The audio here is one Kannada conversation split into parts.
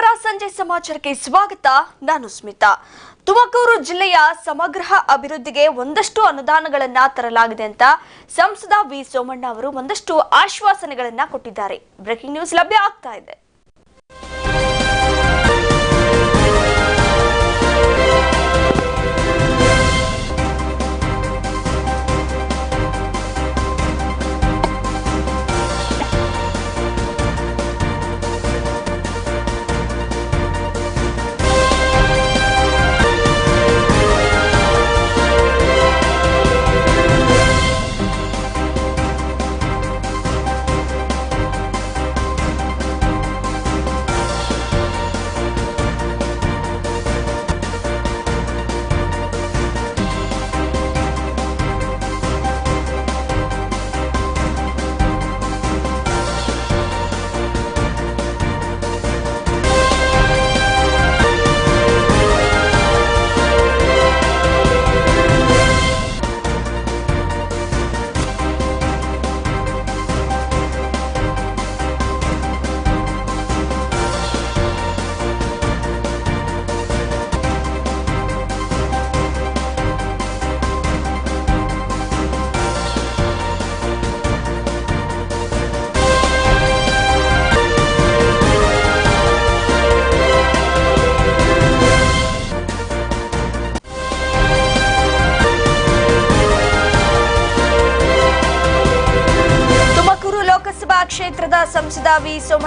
ನಮಸ್ಕಾರ ಸಂಜೆ ಸಮಾಚಾರಕ್ಕೆ ಸ್ವಾಗತ. ನಾನು ಸ್ಮಿತಾ. ತುಮಕೂರು ಜಿಲ್ಲೆಯ ಸಮಗ್ರ ಅಭಿವೃದ್ಧಿಗೆ ಒಂದಷ್ಟು ಅನುದಾನಗಳನ್ನ ತರಲಾಗಿದೆ ಅಂತ ಸಂಸದ ವಿ ಸೋಮಣ್ಣ ಅವರು ಒಂದಷ್ಟು ಆಶ್ವಾಸನೆಗಳನ್ನ ಕೊಟ್ಟಿದ್ದಾರೆ. ಬ್ರೇಕಿಂಗ್ ನ್ಯೂಸ್ ಲಭ್ಯ ಆಗ್ತಾ ಇದೆ.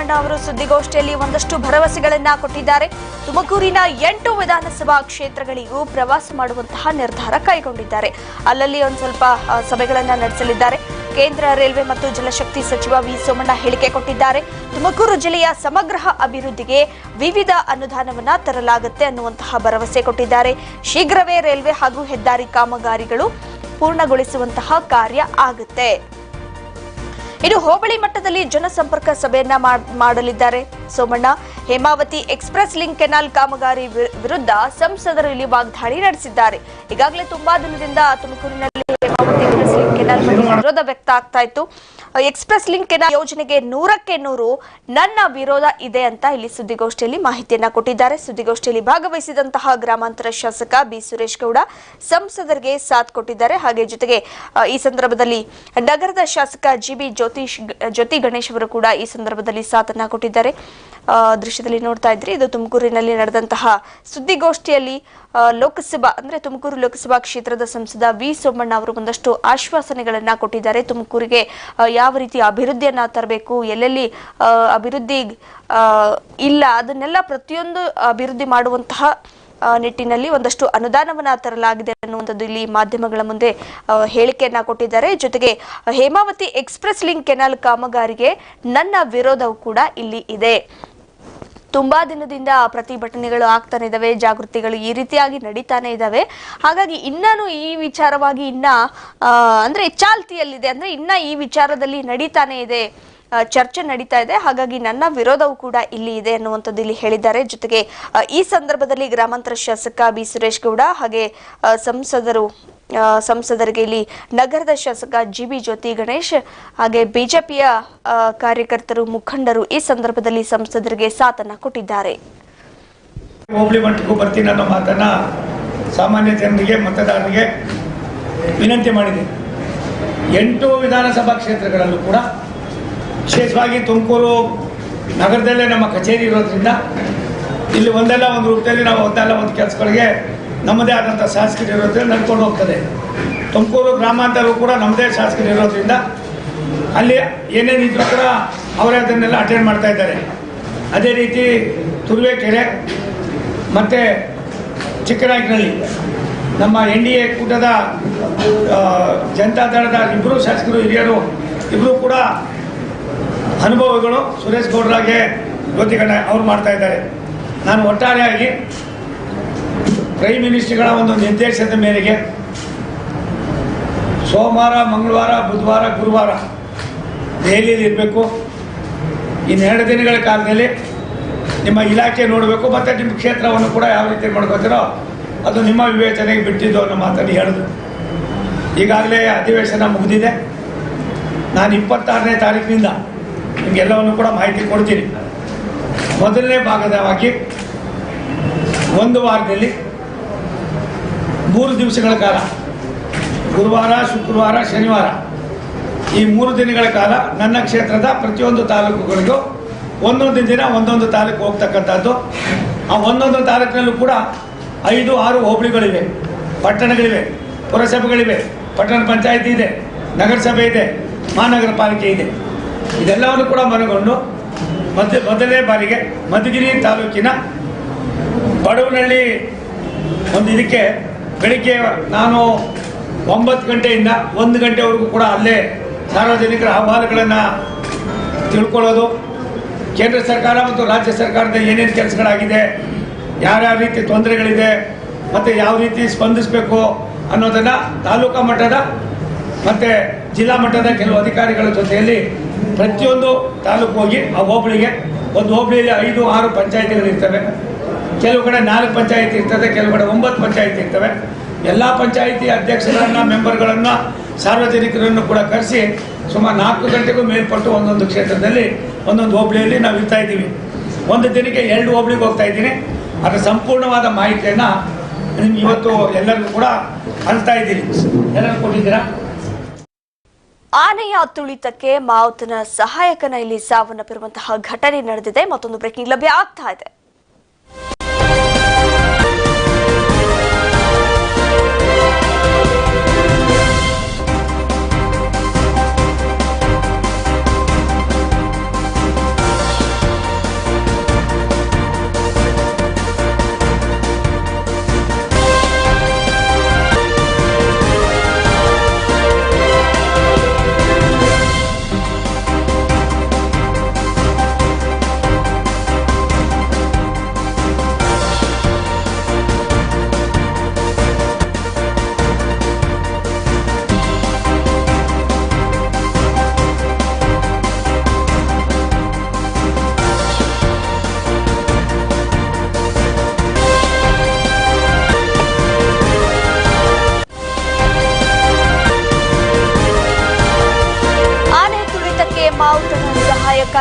ಸೋಮಣ್ಣ ಅವರು ಸುದ್ದಿಗೋಷ್ಠಿಯಲ್ಲಿ ಒಂದಷ್ಟು ಭರವಸೆಗಳನ್ನ ಕೊಟ್ಟಿದ್ದಾರೆ. ತುಮಕೂರಿನ ಎಂಟು ವಿಧಾನಸಭಾ ಕ್ಷೇತ್ರಗಳಿಗೂ ಪ್ರವಾಸ ಮಾಡುವಂತಹ ನಿರ್ಧಾರ ಕೈಗೊಂಡಿದ್ದಾರೆ. ಅಲ್ಲಲ್ಲಿ ಒಂದು ಸ್ವಲ್ಪ ಸಭೆಗಳನ್ನ ನಡೆಸಲಿದ್ದಾರೆ. ಕೇಂದ್ರ ರೈಲ್ವೆ ಮತ್ತು ಜಲಶಕ್ತಿ ಸಚಿವ ವಿ ಸೋಮಣ್ಣ ಹೇಳಿಕೆ ಕೊಟ್ಟಿದ್ದಾರೆ. ತುಮಕೂರು ಜಿಲ್ಲೆಯ ಸಮಗ್ರ ಅಭಿವೃದ್ಧಿಗೆ ವಿವಿಧ ಅನುದಾನವನ್ನ ತರಲಾಗುತ್ತೆ ಅನ್ನುವಂತಹ ಭರವಸೆ ಕೊಟ್ಟಿದ್ದಾರೆ. ಶೀಘ್ರವೇ ರೈಲ್ವೆ ಹಾಗೂ ಹೆದ್ದಾರಿ ಕಾಮಗಾರಿಗಳು ಪೂರ್ಣಗೊಳಿಸುವಂತಹ ಕಾರ್ಯ ಆಗುತ್ತೆ. ಇನ್ನು ಹೋಬಳಿ ಮಟ್ಟದಲ್ಲಿ ಜನಸಂಪರ್ಕ ಸಭೆಯನ್ನ ಮಾಡ್- ಮಾಡಲಿದ್ದಾರೆ. Somanna, Hemavathi express link canal ಕಾಮಗಾರಿ ವಿರುದ್ಧ ಸಂಸದರು ಇಲ್ಲಿ ವಾಗ್ದಾಳಿ ನಡೆಸಿದ್ದಾರೆ. ಈಗಾಗಲೇ ತುಂಬಾ ದಿನದಿಂದ ತುಮಕೂರಿನಲ್ಲಿ ಹೇಮಾವತಿ ಎಕ್ಸ್ಪ್ರೆಸ್ ಲಿಂಕ್ ಕೆನಾಲ್ ವಿರೋಧ ವ್ಯಕ್ತ ಆಗ್ತಾ ಇತ್ತು. ಎಕ್ಸ್ಪ್ರೆಸ್ ಲಿಂಕ್ ಯೋಜನೆಗೆ ನೂರಕ್ಕೆ ನೂರು ನನ್ನ ವಿರೋಧ ಇದೆ ಅಂತ ಇಲ್ಲಿ ಸುದ್ದಿಗೋಷ್ಠಿಯಲ್ಲಿ ಮಾಹಿತಿಯನ್ನ ಕೊಟ್ಟಿದ್ದಾರೆ. ಸುದ್ದಿಗೋಷ್ಠಿಯಲ್ಲಿ ಭಾಗವಹಿಸಿದಂತಹ ಗ್ರಾಮಾಂತರ ಶಾಸಕ ಬಿ. ಸುರೇಶ್ ಗೌಡ ಸಂಸದರಿಗೆ ಸಾಥ್ ಕೊಟ್ಟಿದ್ದಾರೆ. ಹಾಗೆ ಜೊತೆಗೆ ಈ ಸಂದರ್ಭದಲ್ಲಿ ನಗರದ ಶಾಸಕ ಜಿ ಬಿ ಜ್ಯೋತಿಷ್ ಜ್ಯೋತಿ ಗಣೇಶ್ ಅವರು ಕೂಡ ಈ ಸಂದರ್ಭದಲ್ಲಿ ಸಾಥನ್ನ ಕೊಟ್ಟಿದ್ದಾರೆ. ದೃಶ್ಯದಲ್ಲಿ ನೋಡ್ತಾ ಇದ್ರಿ, ಇದು ತುಮಕೂರಿನಲ್ಲಿ ನಡೆದಂತಹ ಸುದ್ದಿಗೋಷ್ಠಿಯಲ್ಲಿ ಲೋಕಸಭಾ, ಅಂದ್ರೆ ತುಮಕೂರು ಲೋಕಸಭಾ ಕ್ಷೇತ್ರದ ಸಂಸದ ವಿ ಸೋಮಣ್ಣ ಅವರು ಒಂದಷ್ಟು ಆಶ್ವಾಸನೆಗಳನ್ನ ಕೊಟ್ಟಿದ್ದಾರೆ. ತುಮಕೂರಿಗೆ ಯಾವ ರೀತಿ ಅಭಿವೃದ್ಧಿಯನ್ನ ತರಬೇಕು, ಎಲ್ಲೆಲ್ಲಿ ಅಭಿವೃದ್ಧಿ ಇಲ್ಲ, ಅದನ್ನೆಲ್ಲ ಪ್ರತಿಯೊಂದು ಅಭಿವೃದ್ಧಿ ಮಾಡುವಂತಹ ನಿಟ್ಟಿನಲ್ಲಿ ಒಂದಷ್ಟು ಅನುದಾನವನ್ನ ತರಲಾಗಿದೆ ಅನ್ನುವಂಥದ್ದು ಇಲ್ಲಿ ಮಾಧ್ಯಮಗಳ ಮುಂದೆ ಹೇಳಿಕೆಯನ್ನ ಕೊಟ್ಟಿದ್ದಾರೆ. ಜೊತೆಗೆ, ಹೇಮಾವತಿ ಎಕ್ಸ್ಪ್ರೆಸ್ ಲಿಂಕ್ ಕೆನಾಲ್ ಕಾಮಗಾರಿಗೆ ನನ್ನ ವಿರೋಧವು ಕೂಡ ಇಲ್ಲಿ ಇದೆ. ತುಂಬಾ ದಿನದಿಂದ ಪ್ರತಿಭಟನೆಗಳು ಆಗ್ತಾನೆ ಇದಾವೆ, ಜಾಗೃತಿಗಳು ಈ ರೀತಿಯಾಗಿ ನಡೀತಾನೆ ಇದಾವೆ. ಹಾಗಾಗಿ ಇನ್ನೂ ಈ ವಿಚಾರವಾಗಿ ಇನ್ನ ಅಂದ್ರೆ ಚಾಲ್ತಿಯಲ್ಲಿದೆ, ಅಂದ್ರೆ ಇನ್ನ ಈ ವಿಚಾರದಲ್ಲಿ ನಡೀತಾನೆ ಇದೆ ಚರ್ಚೆ ನಡೀತಾ ಇದೆ. ಹಾಗಾಗಿ ನನ್ನ ವಿರೋಧವು ಕೂಡ ಇಲ್ಲಿ ಇದೆ ಅನ್ನುವಂಥದ್ದು ಇಲ್ಲಿ ಹೇಳಿದ್ದಾರೆ. ಜೊತೆಗೆ ಈ ಸಂದರ್ಭದಲ್ಲಿ ಗ್ರಾಮಾಂತರ ಶಾಸಕ ಬಿ. ಸುರೇಶ್ ಗೌಡ ಹಾಗೆ ಸಂಸದರು ಸಂಸದರಿಗೆ ಇಲ್ಲಿ ನಗರದ ಶಾಸಕ ಜಿ ಬಿ ಜ್ಯೋತಿ ಗಣೇಶ್, ಹಾಗೆ ಬಿಜೆಪಿಯ ಕಾರ್ಯಕರ್ತರು, ಮುಖಂಡರು ಈ ಸಂದರ್ಭದಲ್ಲಿ ಸಂಸದರಿಗೆ ಸಾಥನ್ನ ಕೊಟ್ಟಿದ್ದಾರೆ. ಹೋಬಳಿ ಮಟ್ಟಕ್ಕೂ ಬರ್ತೀನಿ ಅನ್ನೋ ಮಾತನ್ನ ಸಾಮಾನ್ಯ ಜನರಿಗೆ, ಮತದಾರರಿಗೆ ವಿನಂತಿ ಮಾಡಿದೆ. ಎಂಟು ವಿಧಾನಸಭಾ ಕ್ಷೇತ್ರಗಳಲ್ಲೂ ಕೂಡ ವಿಶೇಷವಾಗಿ ತುಮಕೂರು ನಗರದಲ್ಲೇ ನಮ್ಮ ಕಚೇರಿ ಇರೋದ್ರಿಂದ ಇಲ್ಲಿ ಒಂದಲ್ಲ ಒಂದು ರೂಪದಲ್ಲಿ ನಾವು ಒಂದಲ್ಲ ಒಂದು ಕೆಲಸಗಳಿಗೆ ನಮ್ಮದೇ ಆದಂಥ ಶಾಸಕರು ಇರೋದ್ರಿಂದ ನಡ್ಕೊಂಡು ಹೋಗ್ತದೆ. ತುಮಕೂರು ಗ್ರಾಮಾಂತರವು ಕೂಡ ನಮ್ಮದೇ ಶಾಸಕರು ಇರೋದ್ರಿಂದ ಅಲ್ಲಿ ಏನೇನಿದ್ರು ಕೂಡ ಅವರೇ ಅದನ್ನೆಲ್ಲ ಅಟೆಂಡ್ ಮಾಡ್ತಾ ಇದ್ದಾರೆ. ಅದೇ ರೀತಿ ತುರುವೇಕೆರೆ ಮತ್ತು ಚಿಕ್ಕನಾಯಕನಹಳ್ಳಿ ನಮ್ಮ ಎನ್ ಡಿ ಎ ಕೂಟದ ಜನತಾ ಜನತಾದಳದ ಇಬ್ಬರು ಶಾಸಕರು, ಹಿರಿಯರು ಇಬ್ಬರು ಕೂಡ ಅನುಭವಗಳು ಸುರೇಶ್ ಗೌಡ್ರಾಗೆ ಜ್ಯೋತಿಗಣ ಅವ್ರು ಮಾಡ್ತಾ ಇದ್ದಾರೆ. ನಾನು ಒಟ್ಟಾರೆಯಾಗಿ ಪ್ರೈಮ್ ಮಿನಿಸ್ಟ್ರಿಗಳ ಒಂದು ನಿರ್ದೇಶನದ ಮೇರೆಗೆ ಸೋಮವಾರ, ಮಂಗಳವಾರ, ಬುಧವಾರ, ಗುರುವಾರ ದೆಹಲಿಯಲ್ಲಿ ಇರಬೇಕು. ಇನ್ನೆರಡು ದಿನಗಳ ಕಾಲದಲ್ಲಿ ನಿಮ್ಮ ಇಲಾಖೆ ನೋಡಬೇಕು, ಮತ್ತು ನಿಮ್ಮ ಕ್ಷೇತ್ರವನ್ನು ಕೂಡ ಯಾವ ರೀತಿ ಮಾಡ್ಕೋತೀರೋ ಅದು ನಿಮ್ಮ ವಿವೇಚನೆಗೆ ಬಿಟ್ಟಿದ್ದು ಅನ್ನೋ ಮಾತನ್ನು ಹೇಳಿದ್ರು ಈಗಾಗಲೇ ಅಧಿವೇಶನ ಮುಗಿದಿದೆ. ನಾನು ಇಪ್ಪತ್ತಾರನೇ ತಾರೀಕಿನಿಂದ ನಿಮಗೆಲ್ಲವನ್ನು ಕೂಡ ಮಾಹಿತಿ ಕೊಡ್ತೀನಿ. ಮೊದಲನೇ ಭಾಗದವಾಗಿ ಒಂದು ವಾರದಲ್ಲಿ ಮೂರು ದಿವಸಗಳ ಕಾಲ, ಗುರುವಾರ, ಶುಕ್ರವಾರ, ಶನಿವಾರ, ಈ ಮೂರು ದಿನಗಳ ಕಾಲ ನನ್ನ ಕ್ಷೇತ್ರದ ಪ್ರತಿಯೊಂದು ತಾಲೂಕುಗಳಿಗೂ ಒಂದೊಂದು ದಿನ ಒಂದೊಂದು ತಾಲೂಕು ಹೋಗ್ತಕ್ಕಂಥದ್ದು. ಆ ಒಂದೊಂದು ತಾಲೂಕಿನಲ್ಲೂ ಕೂಡ ಐದು, ಆರು ಹೋಬಳಿಗಳಿವೆ, ಪಟ್ಟಣಗಳಿವೆ, ಪುರಸಭೆಗಳಿವೆ, ಪಟ್ಟಣ ಪಂಚಾಯಿತಿ ಇದೆ, ನಗರಸಭೆ ಇದೆ, ಮಹಾನಗರ ಪಾಲಿಕೆ ಇದೆ. ಇದೆಲ್ಲವನ್ನು ಕೂಡ ಮನಗೊಂಡು ಮಧ್ಯ ಮೊದಲನೇ ಬಾರಿಗೆ ಮಧುಗಿರಿ ತಾಲೂಕಿನ ಬಡವನಹಳ್ಳಿ ಒಂದು ಇದಕ್ಕೆ ಬೆಳಿಗ್ಗೆ ನಾನು ಒಂಬತ್ತು ಗಂಟೆಯಿಂದ ಒಂದು ಗಂಟೆವರೆಗೂ ಕೂಡ ಅಲ್ಲೇ ಸಾರ್ವಜನಿಕರ ಅಹವಾಲುಗಳನ್ನು ತಿಳ್ಕೊಳ್ಳೋದು. ಕೇಂದ್ರ ಸರ್ಕಾರ ಮತ್ತು ರಾಜ್ಯ ಸರ್ಕಾರದ ಏನೇನು ಕೆಲಸಗಳಾಗಿದೆ ಯಾರ್ಯಾವ ರೀತಿ ತೊಂದರೆಗಳಿದೆ, ಮತ್ತು ಯಾವ ರೀತಿ ಸ್ಪಂದಿಸಬೇಕು ಅನ್ನೋದನ್ನು ತಾಲೂಕಾ ಮಟ್ಟದ ಮತ್ತು ಜಿಲ್ಲಾ ಮಟ್ಟದ ಕೆಲವು ಅಧಿಕಾರಿಗಳ ಜೊತೆಯಲ್ಲಿ ಪ್ರತಿಯೊಂದು ತಾಲೂಕು ಹೋಗಿ ಆ ಹೋಬಳಿಗೆ. ಒಂದು ಹೋಬಳಿಯಲ್ಲಿ ಐದು, ಆರು ಪಂಚಾಯಿತಿಗಳಿರ್ತವೆ ಕೆಲವು ಕಡೆ ನಾಲ್ಕು ಪಂಚಾಯಿತಿ ಇರ್ತದೆ, ಕೆಲವು ಕಡೆ ಒಂಬತ್ತು ಪಂಚಾಯಿತಿ ಇರ್ತವೆ. ಎಲ್ಲ ಪಂಚಾಯಿತಿ ಅಧ್ಯಕ್ಷರನ್ನ, ಮೆಂಬರ್ಗಳನ್ನು, ಸಾರ್ವಜನಿಕರನ್ನು ಕೂಡ ಕರೆಸಿ ಸುಮಾರು ನಾಲ್ಕು ಗಂಟೆಗೂ ಮೇಲ್ಪಟ್ಟು ಒಂದೊಂದು ಕ್ಷೇತ್ರದಲ್ಲಿ, ಒಂದೊಂದು ಹೋಬಳಿಯಲ್ಲಿ ನಾವು ಇರ್ತಾ ಇದ್ದೀವಿ. ಒಂದು ದಿನಕ್ಕೆ ಎರಡು ಹೋಬಳಿಗೆ ಹೋಗ್ತಾ ಇದ್ದೀನಿ. ಅದರ ಸಂಪೂರ್ಣವಾದ ಮಾಹಿತಿಯನ್ನು ನಿಮ್ಗೆ ಇವತ್ತು ಎಲ್ಲರಿಗೂ ಕೂಡ ಹಂಚ್ತಾ ಇದ್ದೀನಿ. ಎಲ್ಲರೂ ಕೊಟ್ಟಿದ್ದೀರಾ? ಆನೆಯ ತುಳಿತಕ್ಕೆ ಮಾವುತನ ಸಹಾಯಕನ ಇಲ್ಲಿ ಸಾವನ್ನಪ್ಪಿರುವಂತಹ ಘಟನೆ ನಡೆದಿದೆ. ಮತ್ತೊಂದು ಬ್ರೇಕಿಂಗ್ ಲಭ್ಯ ಆಗ್ತಾ ಇದೆ.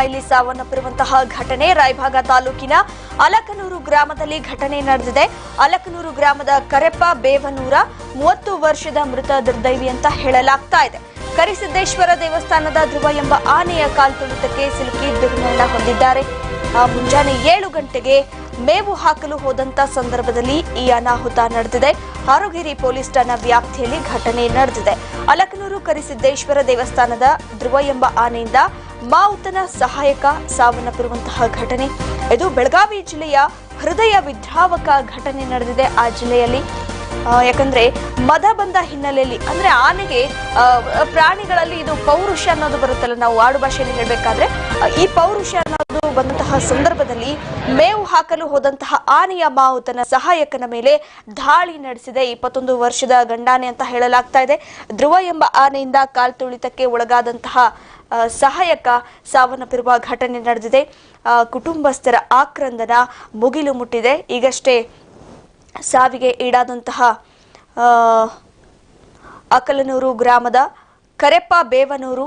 ಇಲ್ಲಿ ಸಾವನ್ನಪ್ಪಿರುವಂತಹ ಘಟನೆ ರಾಯಭಾಗ ತಾಲೂಕಿನ ಅಲಕನೂರು ಗ್ರಾಮದಲ್ಲಿ ಘಟನೆ ನಡೆದಿದೆ. ಅಲಕನೂರು ಗ್ರಾಮದ ಕರೆಪ್ಪ ಬೇವನೂರ ಮೂವತ್ತು ವರ್ಷದ ಮೃತ ದುರ್ದೈವಿ ಅಂತ ಹೇಳಲಾಗ್ತಾ ಇದೆ. ಕರಿಸಿದ್ದೇಶ್ವರ ದೇವಸ್ಥಾನದ ಧ್ರುವ ಎಂಬ ಆನೆಯ ಕಾಲ್ತುಳಿತಕ್ಕೆ ಸಿಲುಕಿ ದುರ್ಮರಣ ಹೊಂದಿದ್ದಾರೆ. ಮುಂಜಾನೆ ಏಳು ಗಂಟೆಗೆ ಮೇವು ಹಾಕಲು ಹೋದಂತ ಸಂದರ್ಭದಲ್ಲಿ ಈ ಅನಾಹುತ ನಡೆದಿದೆ. ಆರೋಗಿರಿ ಪೊಲೀಸ್ ಠಾಣಾ ವ್ಯಾಪ್ತಿಯಲ್ಲಿ ಘಟನೆ ನಡೆದಿದೆ. ಅಲಕನೂರು ಕರಿಸಿದ್ದೇಶ್ವರ ದೇವಸ್ಥಾನದ ಧ್ರುವ ಎಂಬ ಆನೆಯಿಂದ ಮಾವುತನ ಸಹಾಯಕ ಸಾವನ್ನಪ್ಪಿರುವಂತಹ ಘಟನೆ. ಇದು ಬೆಳಗಾವಿ ಜಿಲ್ಲೆಯ ಹೃದಯ ವಿದ್ರಾವಕ ಘಟನೆ ನಡೆದಿದೆ ಆ ಜಿಲ್ಲೆಯಲ್ಲಿ. ಯಾಕಂದ್ರೆ ಮದ ಬಂದ ಹಿನ್ನೆಲೆಯಲ್ಲಿ, ಅಂದ್ರೆ ಆನೆಗೆ ಪ್ರಾಣಿಗಳಲ್ಲಿ ಇದು ಪೌರುಷ ಅನ್ನೋದು ಬರುತ್ತಲ್ಲ ನಾವು ಆಡು ಭಾಷೆಯಲ್ಲಿ ಹೇಳ್ಬೇಕಾದ್ರೆ ಈ ಪೌರುಷ ಅನ್ನೋದು ಬಂದಂತಹ ಸಂದರ್ಭದಲ್ಲಿ ಮೇವು ಹಾಕಲು ಹೋದಂತಹ ಆನೆಯ ಮಾವುತನ ಸಹಾಯಕನ ಮೇಲೆ ದಾಳಿ ನಡೆಸಿದೆ. ಇಪ್ಪತ್ತೊಂದು ವರ್ಷದ ಗಂಡಾನೆ ಅಂತ ಹೇಳಲಾಗ್ತಾ ಇದೆ. ಧ್ರುವ ಎಂಬ ಆನೆಯಿಂದ ಕಾಲ್ತುಳಿತಕ್ಕೆ ಒಳಗಾದಂತಹ ಸಹಾಯಕ ಸಾವನ್ನಪ್ಪಿರುವ ಘಟನೆ ನಡೆದಿದೆ. ಕುಟುಂಬಸ್ಥರ ಆಕ್ರಂದನ ಮುಗಿಲು ಮುಟ್ಟಿದೆ. ಈಗಷ್ಟೇ ಸಾವಿಗೆ ಈಡಾದಂತಹ ಅಕಲನೂರು ಗ್ರಾಮದ ಕರೆಪ್ಪ ಬೇವನೂರು,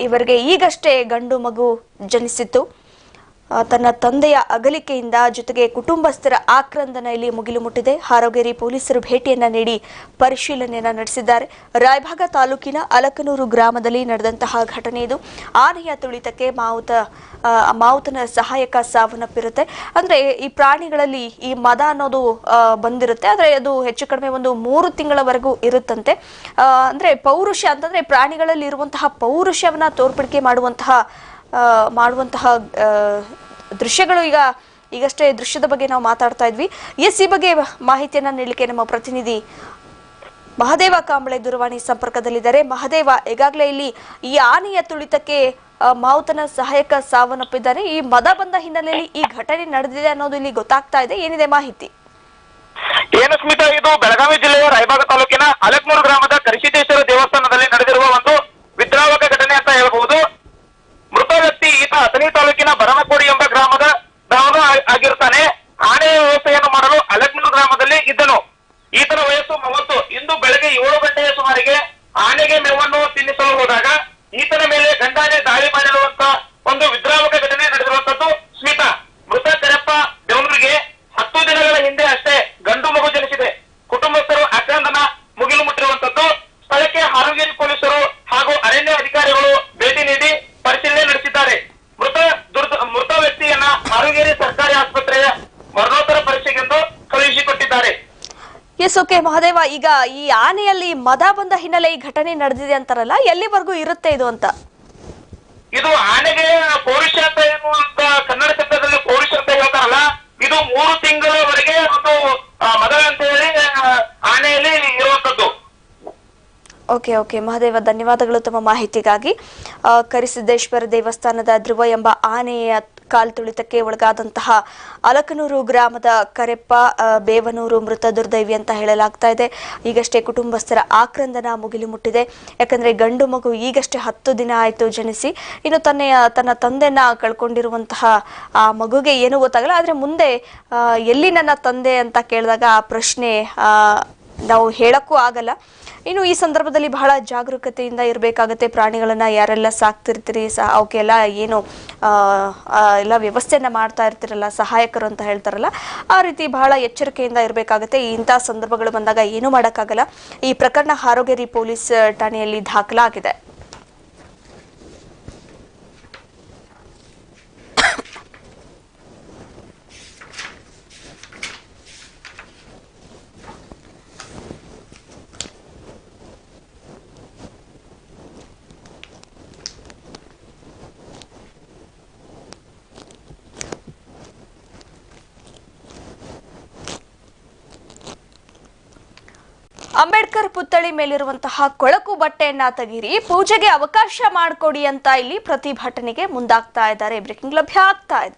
ಇವರಿಗೆ ಈಗಷ್ಟೇ ಗಂಡು ಮಗು ಜನಿಸಿತ್ತು. ತನ್ನ ತಂದೆಯ ಅಗಲಿಕೆಯಿಂದ ಜೊತೆಗೆ ಕುಟುಂಬಸ್ಥರ ಆಕ್ರಂದನ ಇಲ್ಲಿ ಮುಗಿಲು ಮುಟ್ಟಿದೆ. ಹಾರೋಗೇರಿ ಪೊಲೀಸರು ಭೇಟಿಯನ್ನ ನೀಡಿ ಪರಿಶೀಲನೆಯನ್ನ ನಡೆಸಿದ್ದಾರೆ. ರಾಯಭಾಗ ತಾಲೂಕಿನ ಅಲಕನೂರು ಗ್ರಾಮದಲ್ಲಿ ನಡೆದಂತಹ ಘಟನೆ ಇದು. ಆನೆಯ ತುಳಿತಕ್ಕೆ ಮಾವುತ ಮಾವುತನ ಸಹಾಯಕ ಸಾವನ್ನಪ್ಪಿರುತ್ತೆ. ಅಂದ್ರೆ ಈ ಪ್ರಾಣಿಗಳಲ್ಲಿ ಈ ಮದ ಅನ್ನೋದು ಬಂದಿರುತ್ತೆ. ಆದ್ರೆ ಅದು ಹೆಚ್ಚು ಕಡಿಮೆ ಒಂದು ಮೂರು ತಿಂಗಳವರೆಗೂ ಇರುತ್ತಂತೆ. ಅಂದ್ರೆ ಪೌರುಷ ಅಂತಂದ್ರೆ ಪ್ರಾಣಿಗಳಲ್ಲಿ ಇರುವಂತಹ ಪೌರುಷವನ್ನ ತೋರ್ಪಡಿಕೆ ಮಾಡುವಂತಹ ಮಾಡುವಂತಹ ದೃಶ್ಯಗಳು ಈಗ, ಈಗಷ್ಟೇ ದೃಶ್ಯದ ಬಗ್ಗೆ ನಾವು ಮಾತಾಡ್ತಾ ಇದ್ವಿ. ಎಸ್, ಈ ಬಗ್ಗೆ ಮಾಹಿತಿಯನ್ನ ನೀಡಲಿಕ್ಕೆ ನಮ್ಮ ಪ್ರತಿನಿಧಿ ಮಹದೇವ ಕಾಂಬಳೆ ದೂರವಾಣಿ ಸಂಪರ್ಕದಲ್ಲಿದ್ದಾರೆ. ಮಹದೇವ, ಈಗಾಗಲೇ ಇಲ್ಲಿ ಈ ಆನೆಯ ತುಳಿತಕ್ಕೆ ಮಾವುತನ ಸಹಾಯಕ ಸಾವನ್ನಪ್ಪಿದ್ದಾರೆ. ಈ ಮದ ಬಂದ ಹಿನ್ನೆಲೆಯಲ್ಲಿ ಈ ಘಟನೆ ನಡೆದಿದೆ ಅನ್ನೋದು ಇಲ್ಲಿ ಗೊತ್ತಾಗ್ತಾ ಇದೆ. ಏನಿದೆ ಮಾಹಿತಿ? ಏನು ಸ್ಮಿತಾ, ಇದು ಬೆಳಗಾವಿ ಜಿಲ್ಲೆಯ ರಾಯಬಾಗ ತಾಲೂಕಿನ ಅಲಕ್ನೂರು ಗ್ರಾಮದ ಕರಿಸಿದ್ದೇಶ್ವರ ದೇವಸ್ಥಾನದಲ್ಲಿ ನಡೆದಿರುವ ಒಂದು ವಿದ್ರಾವಕ ಘಟನೆ ಅಂತ ಹೇಳಬಹುದು. ಮೃತ ವ್ಯಕ್ತಿ ಈತ ಅಥಣಿ ತಾಲೂಕಿನ ಬರಮಕೋಡಿ ಎಂಬ ಗ್ರಾಮದ ನಾನು ಆಗಿರ್ತಾನೆ. ಆನೆಯ ವ್ಯವಸ್ಥೆಯನ್ನು ಮಾಡಲು ಅಲಗ್ನೂರು ಗ್ರಾಮದಲ್ಲಿ ಇದ್ದನು. ಈತನ ವಯಸ್ಸು ಮೂವತ್ತು. ಇಂದು ಬೆಳಗ್ಗೆ ಏಳು ಗಂಟೆಯ ಸುಮಾರಿಗೆ ಆನೆಗೆ ಮೇವನ್ನು ತಿನ್ನಿಸಲು ಹೋದಾಗ ಈತನ ಮೇಲೆ ಗಂಡಾನೆ ದಾಳಿ ಮಾಡಿರುವಂತ ಒಂದು ವಿದ್ರಾವಕ ಘಟನೆ ನಡೆದಿರುವಂತದ್ದು ಸ್ಮಿತಾ ಓಕೆ ಮಹಾದೇವ ಈಗ ಈ ಆನೆಯಲ್ಲಿ ಮದ ಬಂದ ಹಿನ್ನೆಲೆ ಈ ಘಟನೆ ನಡೆದಿದೆ ಅಂತಾರಲ್ಲ ಎಲ್ಲಿವರೆಗೂ ಇರುತ್ತೆ ಇದು ಅಂತ? ಇದು ಆನೆಗೆ ಪೌರುಷ ಅಂತ ಏನು ಅಂತ ಕನ್ನಡ ಶಬ್ದದಲ್ಲಿ ಪೌರುಷ ಅಂತ ಹೇಳ್ತಾರಲ್ಲ ಇದು ಮೂರು ತಿಂಗಳವರೆಗೆ ಒಂದು ಮದ ಮದುವೆ ಅಂತ ಹೇಳಿ ಆನೆಯಲ್ಲಿ ಇರುವಂತದ್ದು ಓಕೆ ಓಕೆ. ಮಹಾದೇವ ಧನ್ಯವಾದಗಳು ತಮ್ಮ ಮಾಹಿತಿಗಾಗಿ. ಕರಿಸಿದ್ದೇಶ್ವರ ದೇವಸ್ಥಾನದ ಧ್ರುವ ಎಂಬ ಆನೆಯ ಕಾಲ್ತುಳಿತಕ್ಕೆ ಒಳಗಾದಂತಹ ಅಲಕನೂರು ಗ್ರಾಮದ ಕರೆಪ್ಪ ಬೇವನೂರು ಮೃತ ದುರ್ದೈವಿ ಅಂತ ಹೇಳಲಾಗ್ತಾ ಇದೆ. ಈಗಷ್ಟೇ ಕುಟುಂಬಸ್ಥರ ಆಕ್ರಂದನ ಮುಗಿಲು ಮುಟ್ಟಿದೆ. ಯಾಕಂದ್ರೆ ಗಂಡು ಮಗು ಈಗಷ್ಟೇ ಹತ್ತು ದಿನ ಆಯಿತು ಜನಿಸಿ. ಇನ್ನು ತನ್ನ ತನ್ನ ತಂದೆನ ಕಳ್ಕೊಂಡಿರುವಂತಹ, ಆ, ಮಗುಗೆ ಏನೂ ಗೊತ್ತಾಗಲ್ಲ. ಆದರೆ ಮುಂದೆ ಎಲ್ಲಿ ನನ್ನ ತಂದೆ ಅಂತ ಕೇಳಿದಾಗ ಆ ಪ್ರಶ್ನೆ ನಾವು ಹೇಳಕ್ಕೂ ಆಗಲ್ಲ. ಇನ್ನು ಈ ಸಂದರ್ಭದಲ್ಲಿ ಬಹಳ ಜಾಗರೂಕತೆಯಿಂದ ಇರಬೇಕಾಗತ್ತೆ. ಪ್ರಾಣಿಗಳನ್ನ ಯಾರೆಲ್ಲ ಸಾಕ್ತಿರ್ತೀರಿ ಸಹ ಅವಕ್ಕೆಲ್ಲ ಏನು ಎಲ್ಲ ವ್ಯವಸ್ಥೆಯನ್ನ ಮಾಡ್ತಾ ಇರ್ತಿರಲ್ಲ, ಸಹಾಯಕರು ಅಂತ ಹೇಳ್ತಾರಲ್ಲ, ಆ ರೀತಿ ಬಹಳ ಎಚ್ಚರಿಕೆಯಿಂದ ಇರಬೇಕಾಗತ್ತೆ. ಇಂತಹ ಸಂದರ್ಭಗಳು ಬಂದಾಗ ಏನೂ ಮಾಡೋಕ್ಕಾಗಲ್ಲ. ಈ ಪ್ರಕರಣ ಹಾರೋಗೇರಿ ಪೊಲೀಸ್, ಠಾಣೆಯಲ್ಲಿ ದಾಖಲಾಗಿದೆ. ಅಂಬೇಡ್ಕರ್ ಪುತ್ಥಳಿ ಮೇಲಿರುವಂತಹ ಕೊಳಕು ಬಟ್ಟೆಯನ್ನ ತೆಗಿರಿ, ಪೂಜೆಗೆ ಅವಕಾಶ ಮಾಡಿಕೊಡಿ ಅಂತ ಇಲ್ಲಿ ಪ್ರತಿಭಟನೆಗೆ ಮುಂದಾಗ್ತಾ ಇದ್ದಾರೆ. ಬ್ರೇಕಿಂಗ್ ಲಭ್ಯ ಆಗ್ತಾ ಇದೆ.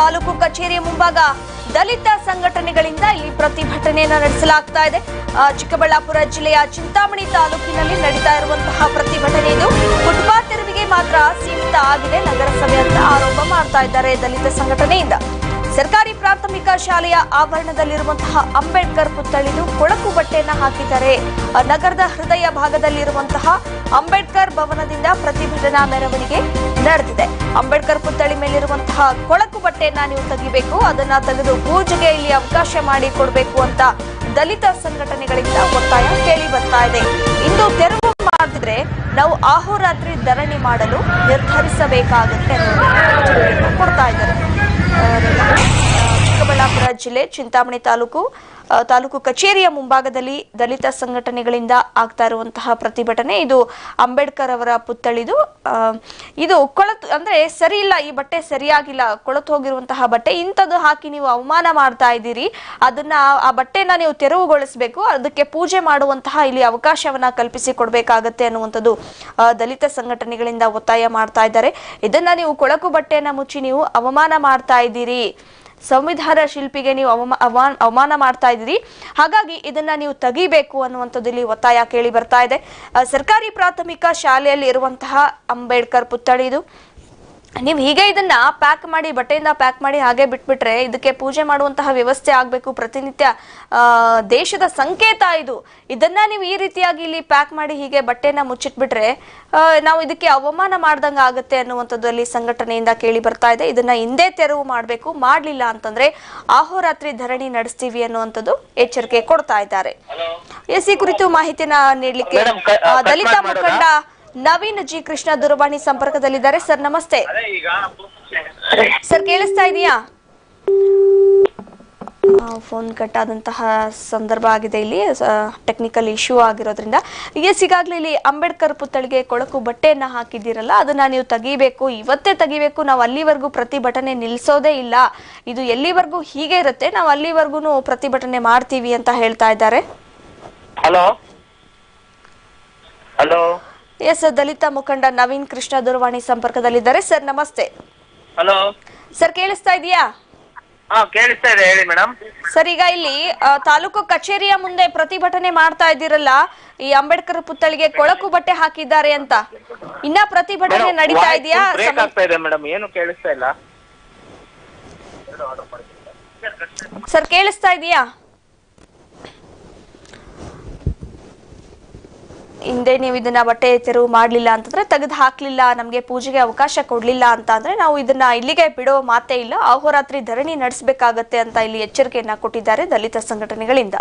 ತಾಲೂಕು ಕಚೇರಿಯ ಮುಂಭಾಗ ದಲಿತ ಸಂಘಟನೆಗಳಿಂದ ಇಲ್ಲಿ ಪ್ರತಿಭಟನೆಯನ್ನು ನಡೆಸಲಾಗ್ತಾ ಇದೆ. ಚಿಕ್ಕಬಳ್ಳಾಪುರ ಜಿಲ್ಲೆಯ ಚಿಂತಾಮಣಿ ತಾಲೂಕಿನಲ್ಲಿ ನಡೀತಾ ಇರುವಂತಹ ಪ್ರತಿಭಟನೆ ಇದು. ಫುಟ್ಪಾತ್ ತೆರವಿಗೆ ಮಾತ್ರ ಸೀಮಿತ ಆಗಿದೆ. ನಗರಸಭೆ ಅಂತ ಆರೋಪ ಮಾಡ್ತಾ ಇದ್ದಾರೆ ದಲಿತ ಸಂಘಟನೆಯಿಂದ. ಸರ್ಕಾರಿ ಪ್ರಾಥಮಿಕ ಶಾಲೆಯ ಆವರಣದಲ್ಲಿರುವಂತಹ ಅಂಬೇಡ್ಕರ್ ಪುತ್ಥಳಿದು ಕೊಳಕು ಬಟ್ಟೆಯನ್ನು ಹಾಕಿದ್ದಾರೆ. ನಗರದ ಹೃದಯ ಭಾಗದಲ್ಲಿರುವಂತಹ ಅಂಬೇಡ್ಕರ್ ಭವನದಿಂದ ಪ್ರತಿಭಟನಾ ಮೆರವಣಿಗೆ ನಡೆದಿದೆ. ಅಂಬೇಡ್ಕರ್ ಪುತ್ಥಳಿ ಮೇಲಿರುವಂತಹ ಕೊಳಕು ಬಟ್ಟೆಯನ್ನ ನೀವು ತೆಗಿಬೇಕು, ಅದನ್ನ ತೆಗೆದು ಪೂಜೆಗೆ ಇಲ್ಲಿ ಅವಕಾಶ ಮಾಡಿ ಕೊಡಬೇಕು ಅಂತ ದಲಿತ ಸಂಘಟನೆಗಳಿಂದ ಒತ್ತಾಯ ಕೇಳಿ ಬರ್ತಾ ಇದೆ. ಇಂದು ತೆರವು ಮಾಡಿದ್ರೆ ನಾವು ಆಹೋರಾತ್ರಿ ಧರಣಿ ಮಾಡಲು ನಿರ್ಧರಿಸಬೇಕಾಗುತ್ತೆ ಕೊಡ್ತಾ ಇದ್ದಾರೆ. ಚಿಕ್ಕಬಳ್ಳಾಪುರ ಜಿಲ್ಲೆ ಚಿಂತಾಮಣಿ ತಾಲೂಕು ತಾಲೂಕು ಕಚೇರಿಯ ಮುಂಭಾಗದಲ್ಲಿ ದಲಿತ ಸಂಘಟನೆಗಳಿಂದ ಆಗ್ತಾ ಇರುವಂತಹ ಪ್ರತಿಭಟನೆ. ಇದು ಅಂಬೇಡ್ಕರ್ ಅವರ ಪುತ್ಥಳಿದು. ಇದು ಕೊಳತು, ಅಂದ್ರೆ ಸರಿ ಇಲ್ಲ, ಈ ಬಟ್ಟೆ ಸರಿಯಾಗಿಲ್ಲ, ಕೊಳತು ಹೋಗಿರುವಂತಹ ಬಟ್ಟೆ, ಇಂಥದ್ದು ಹಾಕಿ ನೀವು ಅವಮಾನ ಮಾಡ್ತಾ ಇದ್ದೀರಿ. ಅದನ್ನ ಆ ಬಟ್ಟೆನ ನೀವು ತೆರವುಗೊಳಿಸಬೇಕು. ಅದಕ್ಕೆ ಪೂಜೆ ಮಾಡುವಂತಹ ಇಲ್ಲಿ ಅವಕಾಶವನ್ನ ಕಲ್ಪಿಸಿ ಕೊಡಬೇಕಾಗತ್ತೆ ಅನ್ನುವಂಥದ್ದು ದಲಿತ ಸಂಘಟನೆಗಳಿಂದ ಒತ್ತಾಯ ಮಾಡ್ತಾ ಇದ್ದಾರೆ. ಇದನ್ನ ನೀವು ಕೊಳಕು ಬಟ್ಟೆಯನ್ನ ಮುಚ್ಚಿ ನೀವು ಅವಮಾನ ಮಾಡ್ತಾ ಇದ್ದೀರಿ. ಸಂವಿಧಾನ ಶಿಲ್ಪಿಗೆ ನೀವು ಅವಮ ಅವಮಾನ ಅವಮಾನ ಮಾಡ್ತಾ ಇದ್ದೀರಿ. ಹಾಗಾಗಿ ಇದನ್ನ ನೀವು ತೆಗಿಬೇಕು ಅನ್ನುವಂಥದ್ದು ಇಲ್ಲಿ ಒತ್ತಾಯ ಕೇಳಿ ಬರ್ತಾ ಇದೆ. ಸರ್ಕಾರಿ ಪ್ರಾಥಮಿಕ ಶಾಲೆಯಲ್ಲಿ ಇರುವಂತಹ ಅಂಬೇಡ್ಕರ್ ಪುತ್ಥಳಿ ಇದು. ನೀವು ಹೀಗೆ ಇದನ್ನ ಪ್ಯಾಕ್ ಮಾಡಿ ಬಟ್ಟೆಯಿಂದ ಪ್ಯಾಕ್ ಮಾಡಿ ಹಾಗೆ ಬಿಟ್ಬಿಟ್ರೆ ಇದಕ್ಕೆ ಪೂಜೆ ಮಾಡುವಂತಹ ವ್ಯವಸ್ಥೆ ಆಗಬೇಕು. ಪ್ರತಿನಿತ್ಯ ದೇಶದ ಸಂಕೇತ ಇದು. ಇದನ್ನ ನೀವು ಈ ರೀತಿಯಾಗಿ ಇಲ್ಲಿ ಪ್ಯಾಕ್ ಮಾಡಿ ಹೀಗೆ ಬಟ್ಟೆನ ಮುಚ್ಚಿಟ್ಬಿಟ್ರೆ ನಾವು ಇದಕ್ಕೆ ಅವಮಾನ ಮಾಡ್ದಂಗ ಆಗುತ್ತೆ ಅನ್ನುವಂಥದ್ದು ಅಲ್ಲಿ ಸಂಘಟನೆಯಿಂದ ಕೇಳಿ ಬರ್ತಾ ಇದೆ. ಇದನ್ನ ಹಿಂದೆ ತೆರವು ಮಾಡಬೇಕು. ಮಾಡ್ಲಿಲ್ಲ ಅಂತಂದ್ರೆ ಆಹೋರಾತ್ರಿ ಧರಣಿ ನಡೆಸ್ತೀವಿ ಅನ್ನುವಂಥದ್ದು ಎಚ್ಚರಿಕೆ ಕೊಡ್ತಾ ಇದ್ದಾರೆ. ಎಸ್ ಈ ಕುರಿತು ಮಾಹಿತಿಯನ್ನ ನೀಡಲಿಕ್ಕೆ ದಲಿತ? ಮುಖಂಡ ನವೀನ್ ಜಿ ಕೃಷ್ಣ ದೂರವಾಣಿ ಸಂಪರ್ಕದಲ್ಲಿದ್ದಾರೆ. ಸರ್ ನಮಸ್ತೆ. ಸರ್ ಕೇಳಿಸ್ತಾ ಇದೆಯಾ? ಫೋನ್ ಕಟ್ ಆದಂತಹ ಸಂದರ್ಭ ಆಗಿದೆ ಇಲ್ಲಿ. ಟೆಕ್ನಿಕಲ್ ಇಶ್ಯೂ ಆಗಿರೋದ್ರಿಂದ. ಎಸ್ ಈಗಾಗಲೇ ಇಲ್ಲಿ ಅಂಬೇಡ್ಕರ್ ಪುತ್ಥಳಿಗೆ ಕೊಳಕು ಬಟ್ಟೆಯನ್ನು ಹಾಕಿದ್ದೀರಲ್ಲ ಅದನ್ನ ನೀವು ತೆಗಿಬೇಕು. ಇವತ್ತೇ ತೆಗಿಬೇಕು. ನಾವು ಅಲ್ಲಿವರೆಗೂ ಪ್ರತಿಭಟನೆ ನಿಲ್ಲಿಸೋದೇ ಇಲ್ಲ. ಇದು ಎಲ್ಲಿವರೆಗೂ ಹೀಗೆ ಇರುತ್ತೆ? ನಾವು ಅಲ್ಲಿವರೆಗೂ ಪ್ರತಿಭಟನೆ ಮಾಡ್ತೀವಿ ಅಂತ ಹೇಳ್ತಾ ಇದ್ದಾರೆ. ಹಲೋ ಹಲೋ ಎಸ್ ದಲಿತ ಮುಖಂಡ ನವೀನ್ ಕೃಷ್ಣ ದೂರವಾಣಿ ಸಂಪರ್ಕದಲ್ಲಿದ್ದಾರೆ. ಸರ್ ನಮಸ್ತೆ. ಹಲೋ. ಸರ್ ಕೇಳಿಸ್ತಾ ಇದೆಯಾ ಹಾ ಕೇಳಿಸ್ತಾ ಇದೆ. ಹೇಳಿ ಮೇಡಮ್. ಸರ್ ಈಗ ಇಲ್ಲಿ ಆ, ತಾಲೂಕು ಕಚೇರಿಯ ಮುಂದೆ ಪ್ರತಿಭಟನೆ ಮಾಡ್ತಾ ಇದ್ದೀರಲ್ಲ ಈ ಅಂಬೇಡ್ಕರ್ ಪುತ್ಥಳಿಗೆ ಕೊಳಕು ಬಟ್ಟೆ ಹಾಕಿದ್ದಾರೆ ಅಂತ. ಇನ್ನ ಪ್ರತಿಭಟನೆ ನಡೀತಾ ಇದೆಯಾ? ಬ್ರೇಕ್ ಆಗ್ತಾ ಇದೆ ಮೇಡಮ್. ಏನು ಕೇಳಿಸ್ತಾ ಇಲ್ಲ. ಸರ್ ಕೇಳಿಸ್ತಾ ಇದೆಯಾ? ಹಿಂದೆ ನೀವು ಇದನ್ನ ಬಟ್ಟೆ ತೆರವು ಮಾಡ್ಲಿಲ್ಲ ಅಂತಂದ್ರೆ ತೆಗೆದು ಹಾಕ್ಲಿಲ್ಲ, ನಮ್ಗೆ ಪೂಜೆಗೆ ಅವಕಾಶ ಕೊಡ್ಲಿಲ್ಲ ಅಂತ ಅಂದ್ರೆ ನಾವು ಇದನ್ನ ಇಲ್ಲಿಗೆ ಬಿಡೋ ಮಾತೇ ಇಲ್ಲ, ಅಹೋರಾತ್ರಿ ಧರಣಿ ನಡೆಸಬೇಕಾಗತ್ತೆ ಅಂತ ಇಲ್ಲಿ ಎಚ್ಚರಿಕೆಯನ್ನ ಕೊಟ್ಟಿದ್ದಾರೆ ದಲಿತ ಸಂಘಟನೆಗಳಿಂದ.